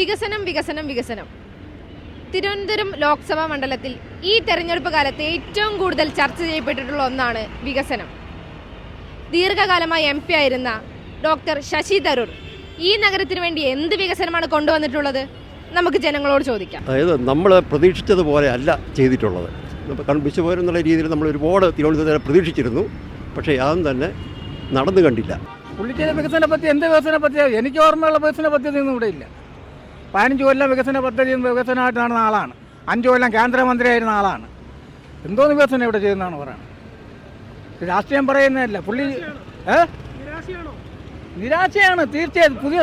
വികസനം വികസനം വികസനം. തിരുവനന്തപുരം ലോക്സഭാ മണ്ഡലത്തിൽ ഈ തെരഞ്ഞെടുപ്പ് കാലത്ത് ഏറ്റവും കൂടുതൽ ചർച്ച ചെയ്യപ്പെട്ടിട്ടുള്ള ഒന്നാണ് വികസനം. ദീർഘകാലമായി എം പി ആയിരുന്ന ഡോക്ടർ ശശി തരൂർ ഈ നഗരത്തിന് വേണ്ടി എന്ത് വികസനമാണ് കൊണ്ടുവന്നിട്ടുള്ളത്? നമുക്ക് ജനങ്ങളോട് ചോദിക്കാം. അതായത് നമ്മൾ പ്രതീക്ഷിച്ചതുപോലെ അല്ല ചെയ്തിട്ടുള്ളത്. നമ്മൾ കാരണം വിശ്വപൗരം എന്നുള്ള രീതിയിൽ നമ്മൾ ഒരുപാട് തിരുവനന്തപുരത്തെ പ്രതീക്ഷിച്ചിരുന്നു. പക്ഷേ യാതൊന്നും തന്നെ നടന്നു കണ്ടില്ല. പുള്ളി ചെയ്ത വികസന പറ്റി എന്ത് വികസന പറ്റിയാണ് എനിക്ക് ഓർമ്മയുള്ള വികസന പദ്ധതിയൊന്നും ഇവിടെ ഇല്ല. പതിനഞ്ച് കൊല്ലം വികസന പദ്ധതി വികസനമായിട്ട് നടന്ന ആളാണ്. അഞ്ച് കൊല്ലം കേന്ദ്രമന്ത്രിയായിരുന്ന ആളാണ്. എന്തോന്ന് വികസനം ഇവിടെ ചെയ്യുന്നതാണ് പറയുന്നത്. ഇത് രാഷ്ട്രീയം പറയുന്നതല്ല. പുള്ളി നിരാശയാണ്. തീർച്ചയായും. പുതിയ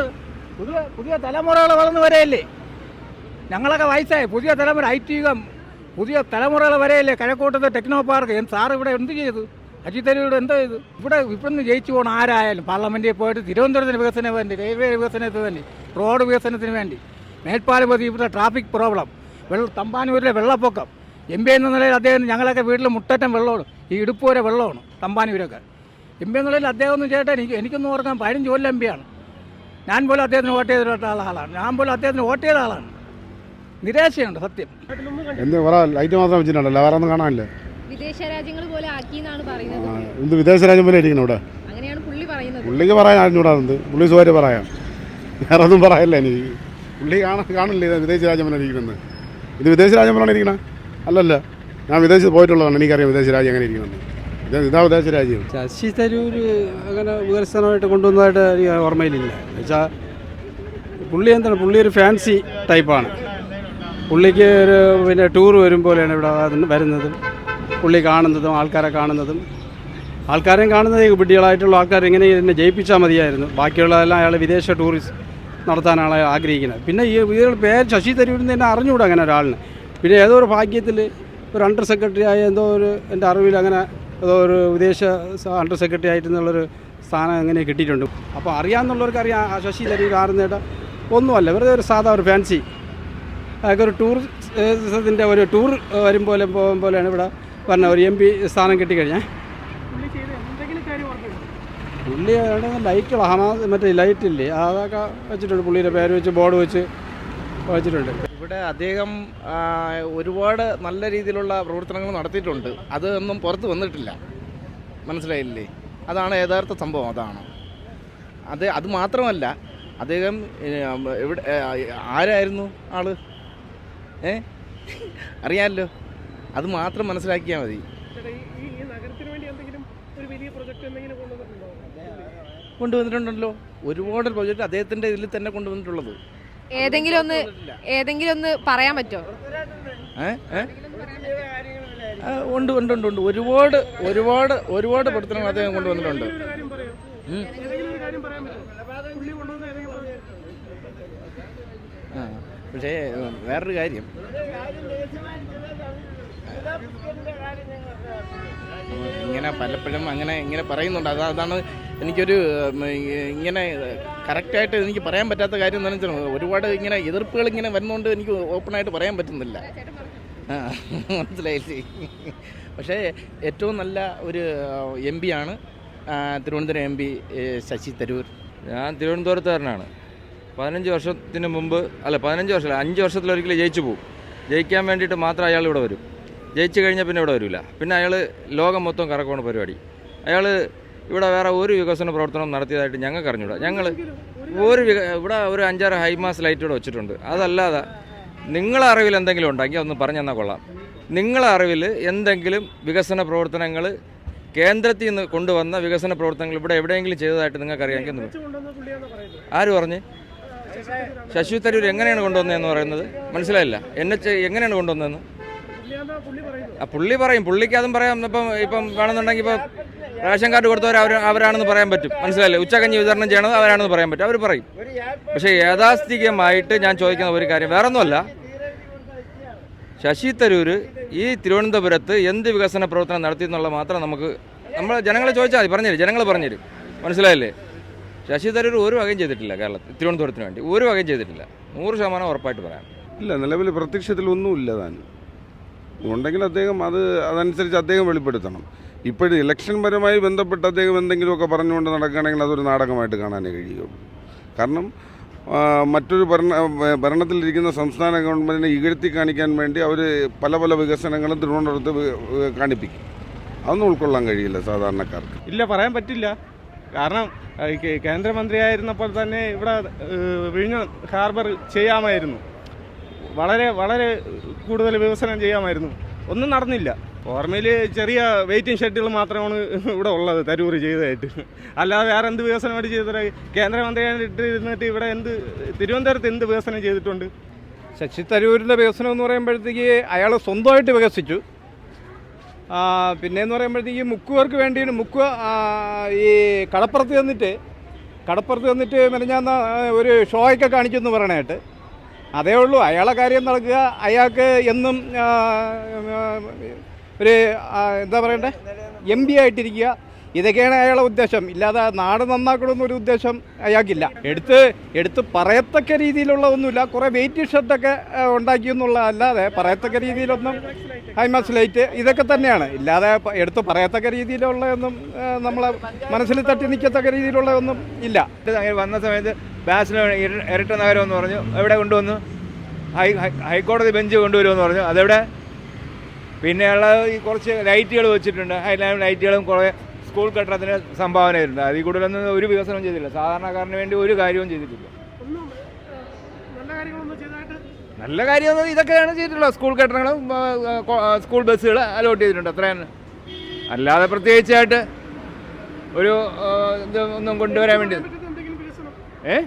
പുതിയ പുതിയ തലമുറകൾ വളർന്നു വരെയല്ലേ? ഞങ്ങളൊക്കെ വയസ്സായി. പുതിയ തലമുറ ഐ ടി യുഗം. പുതിയ തലമുറകൾ വരെയല്ലേ? കഴക്കൂട്ടത്തെ ടെക്നോ പാർക്ക്. സാർ ഇവിടെ എന്ത് ചെയ്തു? അജിത് തരൂർ എന്തോ ചെയ്തു? ഇവിടെ ഇവിടുന്ന് ജയിച്ചു പോകണം ആരായാലും പാർലമെന്റിൽ പോയിട്ട് തിരുവനന്തപുരത്തിന് വികസനം വേണ്ടി റെയിൽവേ വികസനത്തിന് വേണ്ടി റോഡ് വികസനത്തിന് വേണ്ടി മേൽപ്പാലപതി ഇവിടെ ട്രാഫിക് പ്രോബ്ലം വെള്ളം തമ്പാനൂരിലെ വെള്ളപ്പൊക്കം. എം പി എന്ന നിലയിൽ അദ്ദേഹം ഞങ്ങളൊക്കെ വീട്ടിൽ മുട്ടറ്റം വെള്ളമാണ്. ഈ ഇടുപ്പ് വരെ വെള്ളമാണ് തമ്പാനൂരൊക്കെ. എം പി എന്ന നിലയിൽ അദ്ദേഹം ഒന്നും ചേട്ടാ എനിക്ക് എനിക്കൊന്നും ഓർക്കാൻ പതിനഞ്ച് കൊല്ലം എം പിയാണ് ഞാൻ പോലും അദ്ദേഹത്തിന് വോട്ട് ചെയ്തിട്ടുള്ള ആളാണ്. ഞാൻ പോലും അദ്ദേഹത്തിന് വോട്ട് ചെയ്ത ആളാണ്. നിരാശയുണ്ട് സത്യം. എന്ത് ലൈറ്റ് മാത്രം വെച്ചിട്ടുണ്ടല്ലോ വേറെ ഒന്നും കാണാനില്ല? വിദേശ രാജ്യങ്ങൾ പോലെ ആക്കി എന്നാണ് പറയുന്നത്. എന്ത് വിദേശ രാജ്യം പോലെ ഇരിക്കണം ഇവിടെ? അങ്ങനെയാണ് പുള്ളി പറയുന്നത്. പുള്ളിക്ക് പറയാൻ അറിഞ്ഞൂടാ എന്ത്? പുള്ളി സുഖമായിട്ട് പറയാം. വേറെ ഒന്നും പറയല്ലേ എനിക്ക് പുള്ളി കാണ കാണില്ല ഇത് വിദേശ രാജ്യമല്ല ഇരിക്കുന്നത്? ഇത് വിദേശ രാജ്യമല്ലാണ് ഇരിക്കണം അല്ലല്ല. ഞാൻ വിദേശത്ത് പോയിട്ടുള്ളതാണ്. എനിക്കറിയാം വിദേശ രാജ്യം എങ്ങനെ ഇരിക്കുന്നത് ഇത് വിദേശ രാജ്യം. ശശി തരൂർ അങ്ങനെ വികസനമായിട്ട് കൊണ്ടുവന്നതായിട്ട് എനിക്ക് ഓർമ്മയിലില്ല. എന്നുവെച്ചാൽ പുള്ളി എന്താണ്? പുള്ളി ഒരു ഫാൻസി ടൈപ്പാണ് പുള്ളിക്ക് ഒരു പിന്നെ ടൂർ വരും പോലെയാണ് ഇവിടെ വരുന്നതും. പുള്ളി കാണുന്നതും ആൾക്കാരെ കാണുന്നതും. ആൾക്കാരെയും കാണുന്നത് വിഡ്ഢികളായിട്ടുള്ള ആൾക്കാർ ഇങ്ങനെ എന്നെ ജയിപ്പിച്ചാൽ മതിയായിരുന്നു. ബാക്കിയുള്ളതെല്ലാം അയാൾ വിദേശ ടൂറിസ്റ്റ് നടത്താനാണ് ആഗ്രഹിക്കുന്നത്. പിന്നെ ഈ ഇയാളുടെ പേര് ശശി തരൂരിന്ന് തന്നെ അറിഞ്ഞുകൂടാ അങ്ങനെ ഒരാളിന്. പിന്നെ ഏതോ ഒരു ഭാഗ്യത്തിൽ ഒരു അണ്ടർ സെക്രട്ടറി ആയ എന്തോ ഒരു എന്റെ അറിവിൽ അങ്ങനെ ഏതോ ഒരു വിദേശ അണ്ടർ സെക്രട്ടറി ആയിട്ടുള്ളൊരു സ്ഥാനം അങ്ങനെ കിട്ടിയിട്ടുണ്ട്. അപ്പോൾ അറിയാമെന്നുള്ളവർക്ക് അറിയാം ശശി തരൂർ ആറുന്നേട്ട ഒന്നുമല്ല വെറുതെ ഒരു സാധാ ഒരു ഫാൻസി അതൊക്കെ ഒരു ടൂർ ഇതിന്റെ ഒരു ടൂർ വരും പോലെ പോകും പോലെയാണ് ഇവിടെ പറഞ്ഞ ഒരു എം പി സ്ഥാനം കിട്ടിക്കഴിഞ്ഞാൽ പുള്ളി അവിടെ ലൈറ്റുകൾ ഹമാസ് മറ്റേ ലൈറ്റില്ലേ അതൊക്കെ വെച്ചിട്ടുണ്ട്. പുള്ളിയുടെ പേര് വെച്ച് ബോർഡ് വെച്ച് വെച്ചിട്ടുണ്ട്. ഇവിടെ അദ്ദേഹം ഒരുപാട് നല്ല രീതിയിലുള്ള പ്രവർത്തനങ്ങൾ നടത്തിയിട്ടുണ്ട്. അതൊന്നും പുറത്ത് വന്നിട്ടില്ല. മനസ്സിലായില്ലേ? അതാണ് യഥാർത്ഥ സംഭവം. അതാണ്. അത് അത് മാത്രമല്ല അദ്ദേഹം ഇവിടെ എവിടെ ആരായിരുന്നു ആൾ? ഏ? അറിയാമല്ലോ അത് മാത്രം മനസ്സിലാക്കിയാൽ മതി. കൊണ്ടുവന്നിട്ടുണ്ടല്ലോ. ഒരുപാട് പ്രോജക്റ്റ് അദ്ദേഹത്തിന്റെ ഇതിൽ തന്നെ കൊണ്ടുവന്നിട്ടുള്ളത്. ഏതെങ്കിലും ഒന്ന് ഏതെങ്കിലും ഒന്ന് പറയാൻ പറ്റുമോ? ഉണ്ട് ഉണ്ട് ഉണ്ട് ഉണ്ട്. ഒരുപാട് ഒരുപാട് ഒരുപാട് പ്രവർത്തനങ്ങൾ അദ്ദേഹം കൊണ്ടുവന്നിട്ടുണ്ട്. പക്ഷേ വേറൊരു കാര്യം. ഇങ്ങനെ പലപ്പോഴും അങ്ങനെ ഇങ്ങനെ പറയുന്നുണ്ട്. അത് അതാണ് എനിക്കൊരു ഇങ്ങനെ കറക്റ്റായിട്ട് എനിക്ക് പറയാൻ പറ്റാത്ത കാര്യം എന്ന് വെച്ചാൽ ഒരുപാട് ഇങ്ങനെ എതിർപ്പുകൾ ഇങ്ങനെ വരുന്നതുകൊണ്ട് എനിക്ക് ഓപ്പണായിട്ട് പറയാൻ പറ്റുന്നില്ല. മനസ്സിലായില്ലേ? പക്ഷേ ഏറ്റവും നല്ല ഒരു എം പി ആണ് ആ, തിരുവനന്തപുരം എം പി ശശി തരൂർ. ഞാൻ തിരുവനന്തപുരത്തുകാരനാണ്. പതിനഞ്ച് വർഷത്തിന് മുമ്പ് അല്ല പതിനഞ്ച് വർഷമല്ല അഞ്ച് വർഷത്തിലൊരിക്കലും ജയിച്ചു പോകും ജയിക്കാൻ വേണ്ടിയിട്ട് മാത്രം അയാൾ ഇവിടെ വരും. ജയിച്ചു കഴിഞ്ഞാൽ പിന്നെ ഇവിടെ വരില്ല പിന്നെ അയാൾ ലോകം മൊത്തം കറക്കമാണ് പരിപാടി. അയാൾ ഇവിടെ വേറെ ഒരു വികസന പ്രവർത്തനം നടത്തിയതായിട്ട് ഞങ്ങൾക്ക് അറിഞ്ഞൂടാ. ഞങ്ങൾ ഒരു ഇവിടെ ഒരു അഞ്ചാറ് ഹൈമാസ് ഇവിടെ വെച്ചിട്ടുണ്ട്. അതല്ലാതെ നിങ്ങളെ അറിവിൽ എന്തെങ്കിലും ഉണ്ടെങ്കിൽ ഒന്ന് പറഞ്ഞു തന്നാൽ കൊള്ളാം. നിങ്ങളെ അറിവിൽ എന്തെങ്കിലും വികസന പ്രവർത്തനങ്ങൾ കേന്ദ്രത്തിൽ നിന്ന് കൊണ്ടുവന്ന വികസന പ്രവർത്തനങ്ങൾ ഇവിടെ എവിടെയെങ്കിലും ചെയ്തതായിട്ട് നിങ്ങൾക്ക് അറിയാമെങ്കിൽ ആര് പറഞ്ഞ്? ശശി തരൂർ എങ്ങനെയാണ് കൊണ്ടുവന്നതെന്ന് പറയുന്നത്? മനസ്സിലായില്ല. എന്നെ എങ്ങനെയാണ് കൊണ്ടുവന്നതെന്ന്? പുള്ളി പറയും. പുള്ളിക്ക് അതും പറയാം. ഇപ്പം ഇപ്പം വേണമെന്നുണ്ടെങ്കിൽ ഇപ്പം റേഷൻ കാർഡ് കൊടുത്തവർ അവർ അവരാണെന്ന് പറയാൻ പറ്റും. മനസ്സിലായില്ലേ? ഉച്ചകഞ്ഞി വിതരണം ചെയ്യണത് അവരാണെന്ന് പറയാൻ പറ്റും. അവർ പറയും. പക്ഷേ യാഥാസ്ഥിതികമായിട്ട് ഞാൻ ചോദിക്കുന്ന ഒരു കാര്യം വേറെ ഒന്നുമല്ല ശശി തരൂർ ഈ തിരുവനന്തപുരത്ത് എന്ത് വികസന പ്രവർത്തനം നടത്തി എന്നുള്ളത് മാത്രം നമുക്ക് നമ്മൾ ജനങ്ങളെ ചോദിച്ചാൽ മതി. പറഞ്ഞുതരും. ജനങ്ങൾ പറഞ്ഞുതരും. മനസ്സിലായില്ലേ? ശശി തരൂർ ഒരു വകയും ചെയ്തിട്ടില്ല കേരളത്തിൽ തിരുവനന്തപുരത്തിന് വേണ്ടി. ഒരു വകയും ചെയ്തിട്ടില്ല. നൂറ് ശതമാനം ഉറപ്പായിട്ട് പറയാം. ഇല്ല നിലവിൽ പ്രത്യക്ഷത്തിൽ ഒന്നുമില്ല താൻ. ഉണ്ടെങ്കിൽ അദ്ദേഹം അത് അതനുസരിച്ച് അദ്ദേഹം വെളിപ്പെടുത്തണം. ഇപ്പോഴും ഇലക്ഷൻ പരമായി ബന്ധപ്പെട്ട് അദ്ദേഹം എന്തെങ്കിലുമൊക്കെ പറഞ്ഞുകൊണ്ട് നടക്കുകയാണെങ്കിൽ അതൊരു നാടകമായിട്ട് കാണാനേ കഴിയുള്ളൂ കാരണം മറ്റൊരു ഭരണ ഭരണത്തിലിരിക്കുന്ന സംസ്ഥാന ഗവൺമെന്റിനെ ഇകഴ്ത്തി കാണിക്കാൻ വേണ്ടി അവർ പല പല വികസനങ്ങളും തിരുവനന്തപുരത്ത് കാണിപ്പിക്കും. അതൊന്നും ഉൾക്കൊള്ളാൻ കഴിയില്ല സാധാരണക്കാർക്ക്. ഇല്ല പറയാൻ പറ്റില്ല. കാരണം കേന്ദ്രമന്ത്രിയായിരുന്നപ്പോൾ തന്നെ ഇവിടെ വിഴിഞ്ഞ ഹാർബർ ചെയ്യാമായിരുന്നു. വളരെ വളരെ കൂടുതൽ വികസനം ചെയ്യാമായിരുന്നു. ഒന്നും നടന്നില്ല. ഓർമ്മയിൽ ചെറിയ വെയിറ്റിംഗ് ഷെഡുകൾ മാത്രമാണ് ഇവിടെ ഉള്ളത് തരൂർ ചെയ്തതായിട്ട്. അല്ലാതെ വേറെ എന്ത് വികസനമായിട്ട് ചെയ്തിട്ട് കേന്ദ്രമന്ത്രിയായിട്ട് ഇരുന്നിട്ട് ഇവിടെ എന്ത് തിരുവനന്തപുരത്ത് എന്ത് വികസനം ചെയ്തിട്ടുണ്ട്? ശശി തരൂരിന്റെ വികസനം എന്ന് പറയുമ്പോഴത്തേക്ക് അയാൾ സ്വന്തമായിട്ട് വികസിച്ചു. പിന്നെ എന്ന് പറയുമ്പോഴത്തേക്ക് മുക്കുവർക്ക് വേണ്ടി മുക്കുവ ആ, ഈ കടപ്പുറത്ത് ചെന്നിട്ട് കടപ്പുറത്ത് ചെന്നിട്ട് മെനഞ്ഞാന്ന് ഒരു ഷോയൊക്കെ കാണിച്ചു എന്ന് പറയണായിട്ട് അതേ ഉള്ളൂ. അയാളെ കാര്യം നടക്കുക. അയാൾക്ക് എന്നും ഒരു എന്താ പറയണ്ടേ? എം പി ആയിട്ടിരിക്കുക. ഇതൊക്കെയാണ് അയാളെ ഉദ്ദേശം. ഇല്ലാതെ നാട് നന്നാക്കണമെന്നൊരു ഉദ്ദേശം അയാൾക്കില്ല. എടുത്ത് എടുത്ത് പറയത്തക്ക രീതിയിലുള്ള ഒന്നുമില്ല. കുറേ വെയിറ്റ് ഷർട്ടൊക്കെ ഉണ്ടാക്കി അല്ലാതെ പറയത്തക്ക രീതിയിലൊന്നും ഹൈമാസ് ലൈറ്റ് ഇതൊക്കെ തന്നെയാണ്. ഇല്ലാതെ എടുത്ത് പറയത്തക്ക രീതിയിലുള്ളതൊന്നും നമ്മളെ മനസ്സിൽ തട്ടി നിൽക്കത്തക്ക രീതിയിലുള്ളതൊന്നും ഇല്ല. വന്ന സമയത്ത് ബാസിന് ഇരട്ട നഗരമെന്ന് എന്ന് പറഞ്ഞു. എവിടെ കൊണ്ടുവന്നു? ഹൈ ഹൈക്കോടതി ബെഞ്ച് കൊണ്ടുവരുമെന്ന് പറഞ്ഞു. അതെവിടെ? പിന്നെയുള്ള ഈ കുറച്ച് ലൈറ്റുകൾ വെച്ചിട്ടുണ്ട്. അതിലും ലൈറ്റുകളും കുറേ സ്കൂൾ കെട്ടിടത്തിന് സംഭാവന ചെയ്തിട്ടുണ്ട് അതിൽ കൂടുതലൊന്നും ഒരു വികസനവും ചെയ്തില്ല സാധാരണക്കാരന് വേണ്ടി ഒരു കാര്യവും ചെയ്തിട്ടില്ല. നല്ല കാര്യം ഇതൊക്കെയാണ് ചെയ്തിട്ടുള്ളത്. സ്കൂൾ കെട്ടിടങ്ങളും സ്കൂൾ ബസ്സുകൾ അലോട്ട് ചെയ്തിട്ടുണ്ട്. അത്രയാണ്. അല്ലാതെ പ്രത്യേകിച്ചായിട്ട് ഒരു ഇത് ഒന്നും കൊണ്ടുവരാൻ വേണ്ടി ഏ?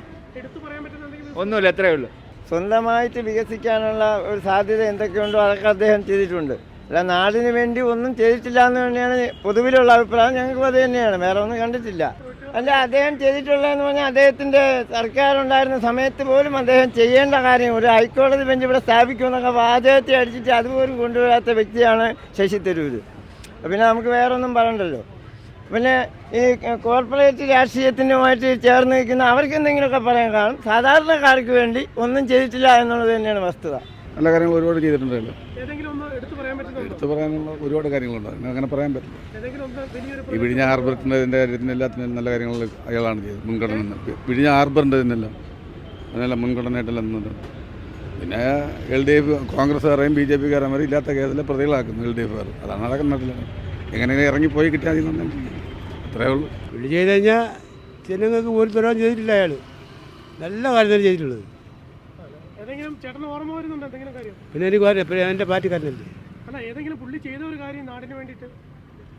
ഒന്നുമില്ല എത്രയേ ഉള്ളൂ. സ്വന്തമായിട്ട് വികസിക്കാനുള്ള ഒരു സാധ്യത എന്തൊക്കെയുണ്ടോ അതൊക്കെ അദ്ദേഹം ചെയ്തിട്ടുണ്ട്. അല്ല നാടിന് വേണ്ടി ഒന്നും ചെയ്തിട്ടില്ല എന്ന് തന്നെയാണ് പൊതുവിലുള്ള അഭിപ്രായം. ഞങ്ങൾക്കും അത് തന്നെയാണ്. വേറെ ഒന്നും കണ്ടിട്ടില്ല. അല്ല അദ്ദേഹം ചെയ്തിട്ടുള്ളതെന്ന് പറഞ്ഞാൽ അദ്ദേഹത്തിന്റെ സർക്കാരുണ്ടായിരുന്ന സമയത്ത് പോലും അദ്ദേഹം ചെയ്യേണ്ട കാര്യം ഒരു ഹൈക്കോടതി ബെഞ്ച് ഇവിടെ സ്ഥാപിക്കുമെന്നൊക്കെ വാചകത്തെ അടിച്ചിട്ട് അതുപോലും കൊണ്ടുവരാത്ത വ്യക്തിയാണ് ശശി തരൂർ പിന്നെ നമുക്ക് വേറെ ഒന്നും പറയണ്ടല്ലോ. പിന്നെ ഈ കോർപ്പറേറ്റ് രാഷ്ട്രീയത്തിനുമായിട്ട് ചേർന്ന് നിൽക്കുന്ന അവർക്ക് എന്തെങ്കിലുമൊക്കെ പറയാൻ കാണും സാധാരണക്കാർക്ക് വേണ്ടി ഒന്നും ചെയ്തിട്ടില്ല എന്നുള്ളത് തന്നെയാണ് വസ്തുത. നല്ല കാര്യങ്ങൾ ഒരുപാട് ചെയ്തിട്ടുണ്ടല്ലോ. എടുത്തു പറയാനുള്ള ഒരുപാട് കാര്യങ്ങളുണ്ട്. അങ്ങനെ അങ്ങനെ പറയാൻ പറ്റില്ല. ഈ വിഴിഞ്ഞ ഹാർബറിന്റെ ഇതിന്റെ കാര്യത്തിന് എല്ലാത്തിനും നല്ല കാര്യങ്ങൾ അയാളാണ് ചെയ്തത്. മുൻഗണന പിഴിഞ്ഞ വിഴിഞ്ഞ ഹാർബറിന്റെ തന്നെല്ലാം അതിനെല്ലാം മുൻഗണനയായിട്ടെല്ലാം നിന്നത് പിന്നെ എൽ ഡി എഫ് കോൺഗ്രസ്സുകാരെയും ബി ജെ പിക്കാരെയും വരെ ഇല്ലാത്ത കേസിലെ പ്രതികളാക്കുന്നു എൽ ഡി എഫുകാർ അതാണ് നടക്കുന്നത്. എങ്ങനെ ഇറങ്ങിപ്പോയി കിട്ടിയാൽ മതി. അത്രേ ഉള്ളൂ. പുള്ളി ചെയ്ത് കഴിഞ്ഞാൽ ജനങ്ങൾക്ക് ഒരു തരാൻ ചെയ്തിട്ടില്ല അയാൾ നല്ല കാര്യം തന്നെ ചെയ്തിട്ടുള്ളത് കാര്യം? പിന്നെ എനിക്ക് പറയാം ഇപ്പം എന്റെ പാർട്ടിക്കാരനല്ലേ. കാര്യം വേണ്ടിയിട്ട്?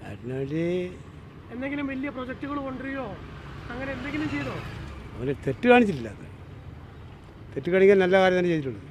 അതിനുവേണ്ടി എന്തെങ്കിലും വലിയ പ്രൊജക്റ്റുകൾ കൊണ്ടുവരികയോ അങ്ങനെ എന്തെങ്കിലും ചെയ്തോ? അവന് തെറ്റ് കാണിച്ചിട്ടില്ല തെറ്റ് കാണിക്കാൻ നല്ല കാര്യം തന്നെ ചെയ്തിട്ടുള്ളത്.